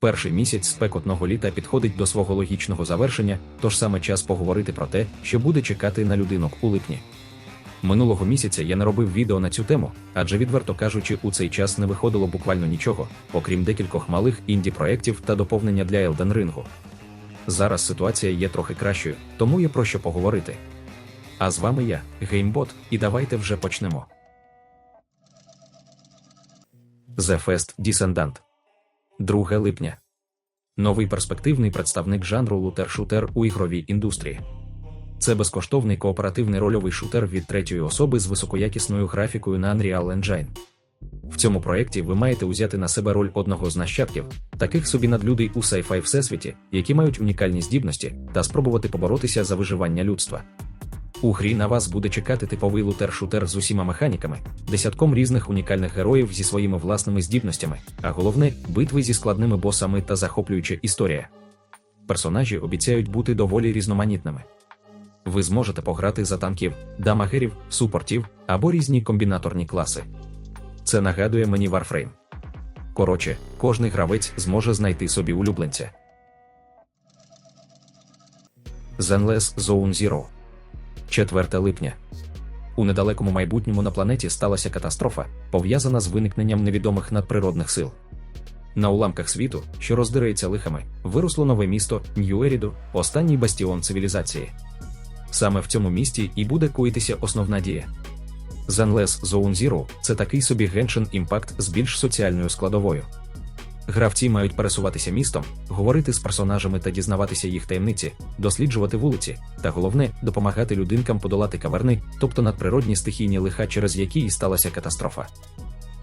Перший місяць спекотного літа підходить до свого логічного завершення, тож саме час поговорити про те, що буде чекати на людинок у липні. Минулого місяця я не робив відео на цю тему, адже відверто кажучи, у цей час не виходило буквально нічого, окрім декількох малих інді-проєктів та доповнення для Elden Ring. Зараз ситуація є трохи кращою, тому є про що поговорити. А з вами я, Геймбот, і давайте вже почнемо. The Fest Descendant 2 липня. Новий перспективний представник жанру лутер-шутер у ігровій індустрії. Це безкоштовний кооперативний рольовий шутер від третьої особи з високоякісною графікою на Unreal Engine. В цьому проєкті ви маєте узяти на себе роль одного з нащадків, таких собі надлюдей у sci-fi всесвіті, які мають унікальні здібності, та спробувати поборотися за виживання людства. У грі на вас буде чекати типовий лутер-шутер з усіма механіками, десятком різних унікальних героїв зі своїми власними здібностями, а головне битви зі складними босами та захоплююча історія. Персонажі обіцяють бути доволі різноманітними. Ви зможете пограти за танків, дамагерів, супортів або різні комбінаторні класи. Це нагадує мені Warframe. Коротше, кожний гравець зможе знайти собі улюбленця. Zenless Zone Zero 4 липня. У недалекому майбутньому на планеті сталася катастрофа, пов'язана з виникненням невідомих надприродних сил. На уламках світу, що роздирається лихами, виросло нове місто Нью-Еріду, останній бастіон цивілізації. Саме в цьому місті і буде коїтися основна дія. Zenless Zone Zero – це такий собі Genshin Impact з більш соціальною складовою. Гравці мають пересуватися містом, говорити з персонажами та дізнаватися їх таємниці, досліджувати вулиці, та головне допомагати людинкам подолати каверни, тобто надприродні стихійні лиха, через які і сталася катастрофа.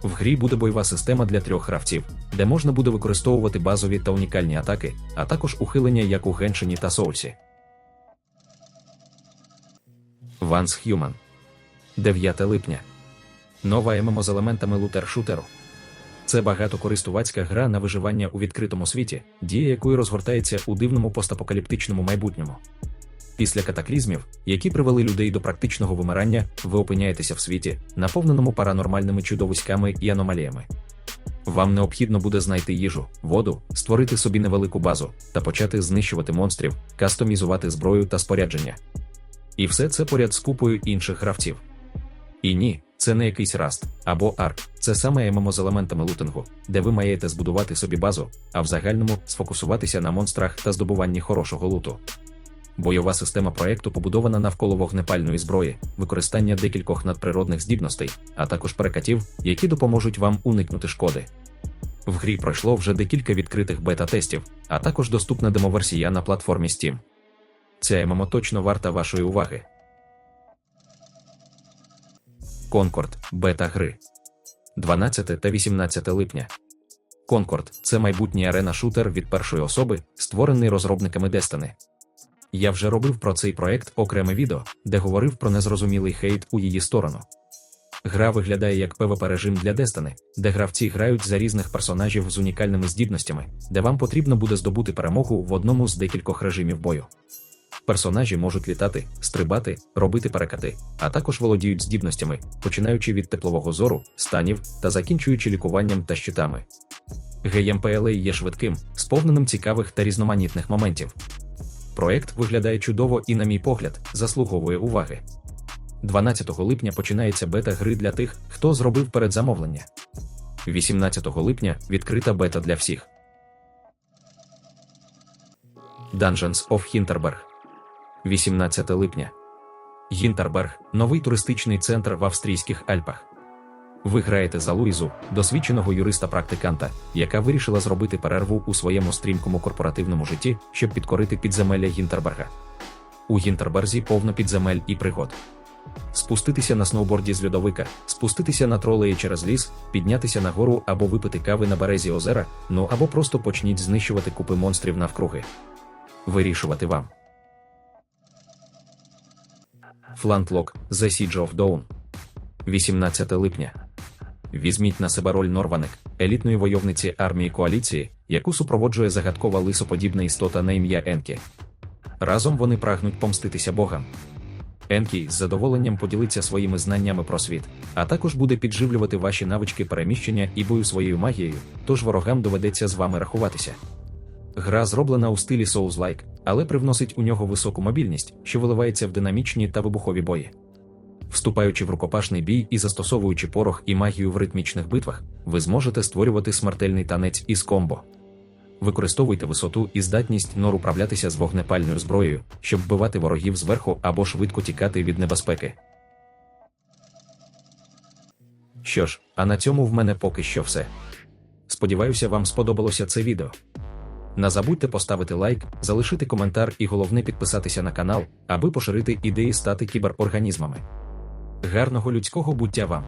В грі буде бойова система для трьох гравців, де можна буде використовувати базові та унікальні атаки, а також ухилення як у Геншині та Соульсі. Vans Human 9 липня. Нова ММО з елементами лутер-шутеру. Це багатокористувацька гра на виживання у відкритому світі, дія якої розгортається у дивному постапокаліптичному майбутньому. Після катаклізмів, які привели людей до практичного вимирання, ви опиняєтеся в світі, наповненому паранормальними чудовиськами і аномаліями. Вам необхідно буде знайти їжу, воду, створити собі невелику базу та почати знищувати монстрів, кастомізувати зброю та спорядження. І все це поряд з купою інших гравців. І ні, це не якийсь раст або арк, це саме ММО з елементами лутингу, де ви маєте збудувати собі базу, а в загальному сфокусуватися на монстрах та здобуванні хорошого луту. Бойова система проєкту побудована навколо вогнепальної зброї, використання декількох надприродних здібностей, а також перекатів, які допоможуть вам уникнути шкоди. В грі пройшло вже декілька відкритих бета-тестів, а також доступна демоверсія на платформі Steam. Ця ММО точно варта вашої уваги. Конкорд бета гри 12 та 18 липня. Конкорд це майбутній арена-шутер від першої особи, створений розробниками Destiny. Я вже робив про цей проект окреме відео, де говорив про незрозумілий хейт у її сторону. Гра виглядає як PvP режим для Destiny, де гравці грають за різних персонажів з унікальними здібностями, де вам потрібно буде здобути перемогу в одному з декількох режимів бою. Персонажі можуть літати, стрибати, робити перекати, а також володіють здібностями, починаючи від теплового зору, станів та закінчуючи лікуванням та щитами. GMPLA є швидким, сповненим цікавих та різноманітних моментів. Проект виглядає чудово і, на мій погляд, заслуговує уваги. 12 липня починається бета гри для тих, хто зробив передзамовлення. 18 липня відкрита бета для всіх. Dungeons of Hinterberg 18 липня. Гінтерберг новий туристичний центр в австрійських Альпах. Ви граєте за Луїзу, досвідченого юриста-практиканта, яка вирішила зробити перерву у своєму стрімкому корпоративному житті, щоб підкорити підземелля Гінтерберга. У Гінтерберзі повно підземель і пригод. Спуститися на сноуборді з льодовика, спуститися на тролеї через ліс, піднятися на гору або випити кави на березі озера, ну або просто почніть знищувати купи монстрів навкруги. Вирішувати вам. Флантлок The Siege of Dawn 18 липня. Візьміть на себе роль Норваник, елітної войовниці армії коаліції, яку супроводжує загадкова лисоподібна істота на ім'я Енкі. Разом вони прагнуть помститися богам. Енкі з задоволенням поділиться своїми знаннями про світ, а також буде підживлювати ваші навички переміщення і бою своєю магією, тож ворогам доведеться з вами рахуватися. Гра зроблена у стилі Souls-like, але привносить у нього високу мобільність, що виливається в динамічні та вибухові бої. Вступаючи в рукопашний бій і застосовуючи порох і магію в ритмічних битвах, ви зможете створювати смертельний танець із комбо. Використовуйте висоту і здатність нор управлятися з вогнепальною зброєю, щоб вбивати ворогів зверху або швидко тікати від небезпеки. Що ж, а на цьому в мене поки що все. Сподіваюся, вам сподобалося це відео. Не забудьте поставити лайк, залишити коментар і головне підписатися на канал, аби поширити ідеї стати кіберорганізмами. Гарного людського буття вам!